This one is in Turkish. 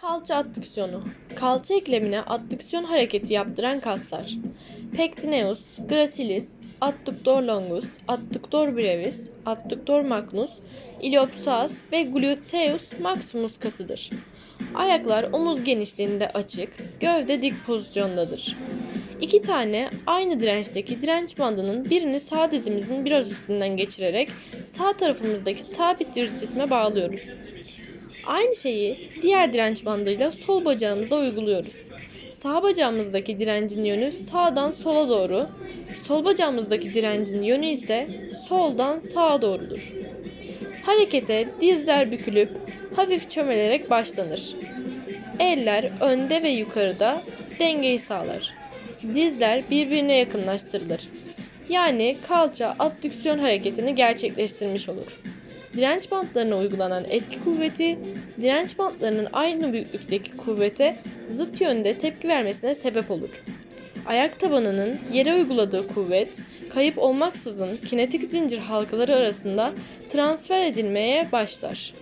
Kalça adduksiyonu. Kalça eklemine addüksiyon hareketi yaptıran kaslar. Pectineus, gracilis, adductor longus, adductor brevis, adductor magnus, iliopsoas ve gluteus maximus kasıdır. Ayaklar omuz genişliğinde açık, gövde dik pozisyondadır. İki tane aynı dirençteki direnç bandının birini sağ dizimizin biraz üstünden geçirerek sağ tarafımızdaki sabit bir cisme bağlıyoruz. Aynı şeyi diğer direnç bandıyla sol bacağımıza uyguluyoruz. Sağ bacağımızdaki direncin yönü sağdan sola doğru, sol bacağımızdaki direncin yönü ise soldan sağa doğrudur. Harekete dizler bükülüp hafif çömelerek başlanır. Eller önde ve yukarıda dengeyi sağlar. Dizler birbirine yakınlaştırılır. Yani kalça addüksiyon hareketini gerçekleştirmiş olur. Direnç bantlarına uygulanan etki kuvveti, direnç bantlarının aynı büyüklükteki kuvvete zıt yönde tepki vermesine sebep olur. Ayak tabanının yere uyguladığı kuvvet, kayıp olmaksızın kinetik zincir halkaları arasında transfer edilmeye başlar.